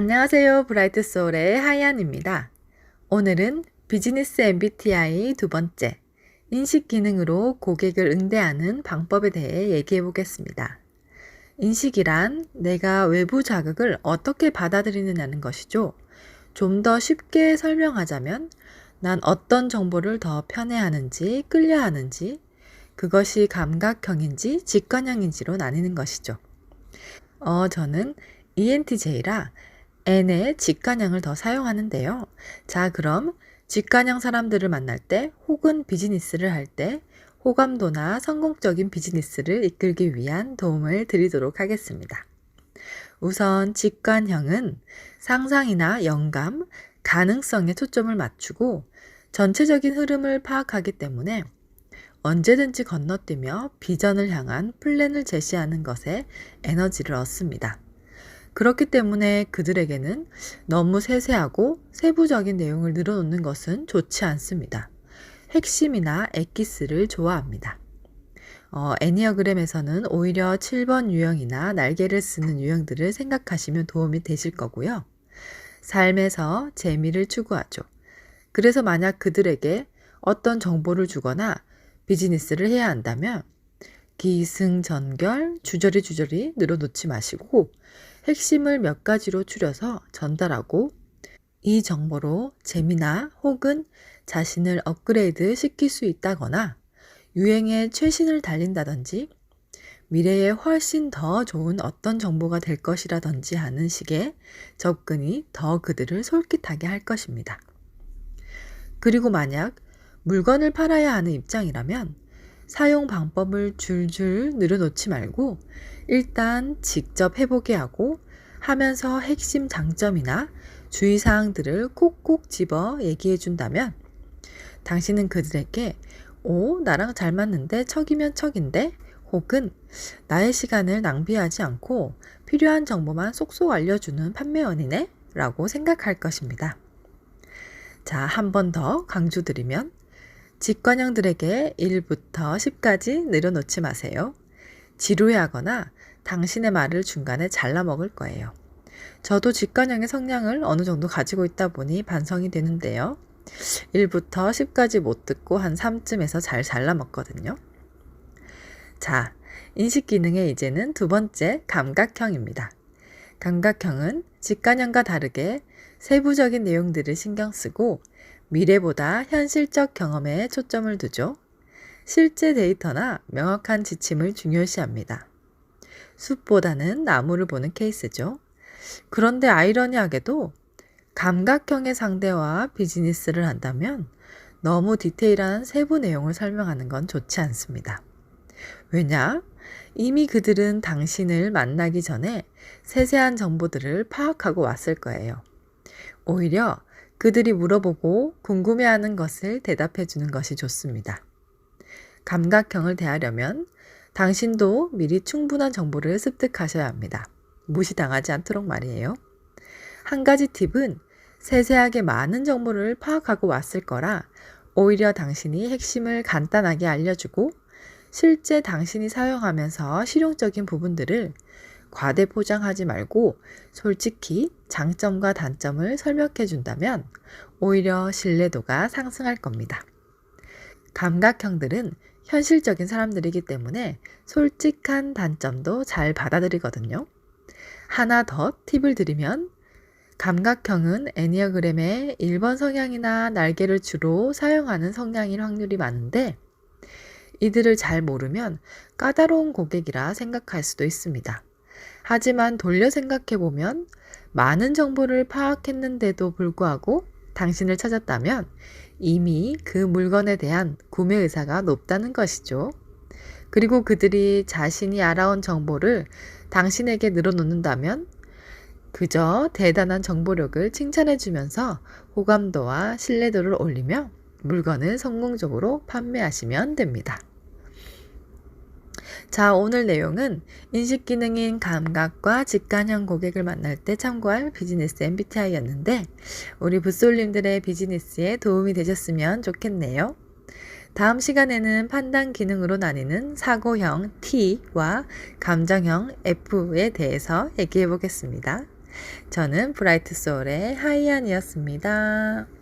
안녕하세요. 브라이트 소울의 하이안입니다. 오늘은 비즈니스 MBTI 두 번째, 인식 기능으로 고객을 응대하는 방법에 대해 얘기해 보겠습니다. 인식이란 내가 외부 자극을 어떻게 받아들이느냐는 것이죠. 좀 더 쉽게 설명하자면 난 어떤 정보를 더 편애하는지 끌려 하는지 그것이 감각형인지 직관형인지로 나뉘는 것이죠. 어, 저는 ENTJ라 N의 직관형을 더 사용하는데요. 자, 그럼 직관형 사람들을 만날 때 혹은 비즈니스를 할 때 호감도나 성공적인 비즈니스를 이끌기 위한 도움을 드리도록 하겠습니다. 우선 직관형은 상상이나 영감, 가능성에 초점을 맞추고 전체적인 흐름을 파악하기 때문에 언제든지 건너뛰며 비전을 향한 플랜을 제시하는 것에 에너지를 얻습니다. 그렇기 때문에 그들에게는 너무 세세하고 세부적인 내용을 늘어놓는 것은 좋지 않습니다. 핵심이나 엑기스를 좋아합니다. 어, 애니어그램에서는 오히려 7번 유형이나 날개를 쓰는 유형들을 생각하시면 도움이 되실 거고요. 삶에서 재미를 추구하죠. 그래서 만약 그들에게 어떤 정보를 주거나 비즈니스를 해야 한다면 기승전결 주저리 주저리 늘어놓지 마시고 핵심을 몇 가지로 추려서 전달하고 이 정보로 재미나 혹은 자신을 업그레이드 시킬 수 있다거나 유행의 최신을 달린다든지 미래에 훨씬 더 좋은 어떤 정보가 될 것이라든지 하는 식의 접근이 더 그들을 솔깃하게 할 것입니다. 그리고 만약 물건을 팔아야 하는 입장이라면 사용 방법을 줄줄 늘어놓지 말고 일단 직접 해보게 하고 하면서 핵심 장점이나 주의사항들을 콕콕 집어 얘기해 준다면 당신은 그들에게 오, 나랑 잘 맞는데? 척이면 척인데? 혹은 나의 시간을 낭비하지 않고 필요한 정보만 쏙쏙 알려주는 판매원이네? 라고 생각할 것입니다. 자, 한 번 더 강조드리면 직관형들에게 1부터 10까지 늘어놓지 마세요. 지루해하거나 당신의 말을 중간에 잘라먹을 거예요. 저도 직관형의 성향을 어느 정도 가지고 있다 보니 반성이 되는데요. 1부터 10까지 못 듣고 한 3쯤에서 잘 잘라먹거든요. 자, 인식 기능의 이제는 두 번째 감각형입니다. 감각형은 직관형과 다르게 세부적인 내용들을 신경 쓰고 미래보다 현실적 경험에 초점을 두죠. 실제 데이터나 명확한 지침을 중요시합니다. 숲보다는 나무를 보는 케이스죠. 그런데 아이러니하게도 감각형의 상대와 비즈니스를 한다면 너무 디테일한 세부 내용을 설명하는 건 좋지 않습니다. 왜냐? 이미 그들은 당신을 만나기 전에 세세한 정보들을 파악하고 왔을 거예요. 오히려 그들이 물어보고 궁금해하는 것을 대답해 주는 것이 좋습니다. 감각형을 대하려면 당신도 미리 충분한 정보를 습득하셔야 합니다. 무시당하지 않도록 말이에요. 한 가지 팁은 세세하게 많은 정보를 파악하고 왔을 거라 오히려 당신이 핵심을 간단하게 알려주고 실제 당신이 사용하면서 실용적인 부분들을 과대 포장하지 말고 솔직히 장점과 단점을 설명해 준다면 오히려 신뢰도가 상승할 겁니다. 감각형들은 현실적인 사람들이기 때문에 솔직한 단점도 잘 받아들이거든요. 하나 더 팁을 드리면 감각형은 애니어그램의 1번 성향이나 날개를 주로 사용하는 성향일 확률이 많은데 이들을 잘 모르면 까다로운 고객이라 생각할 수도 있습니다. 하지만 돌려 생각해 보면 많은 정보를 파악했는데도 불구하고 당신을 찾았다면 이미 그 물건에 대한 구매 의사가 높다는 것이죠. 그리고 그들이 자신이 알아온 정보를 당신에게 늘어놓는다면 그저 대단한 정보력을 칭찬해 주면서 호감도와 신뢰도를 올리며 물건을 성공적으로 판매하시면 됩니다. 자, 오늘 내용은 인식 기능인 감각과 직관형 고객을 만날 때 참고할 비즈니스 MBTI였는데 우리 붓솔님들의 비즈니스에 도움이 되셨으면 좋겠네요. 다음 시간에는 판단 기능으로 나뉘는 사고형 T와 감정형 F에 대해서 얘기해 보겠습니다. 저는 브라이트 소울의 하이안이었습니다.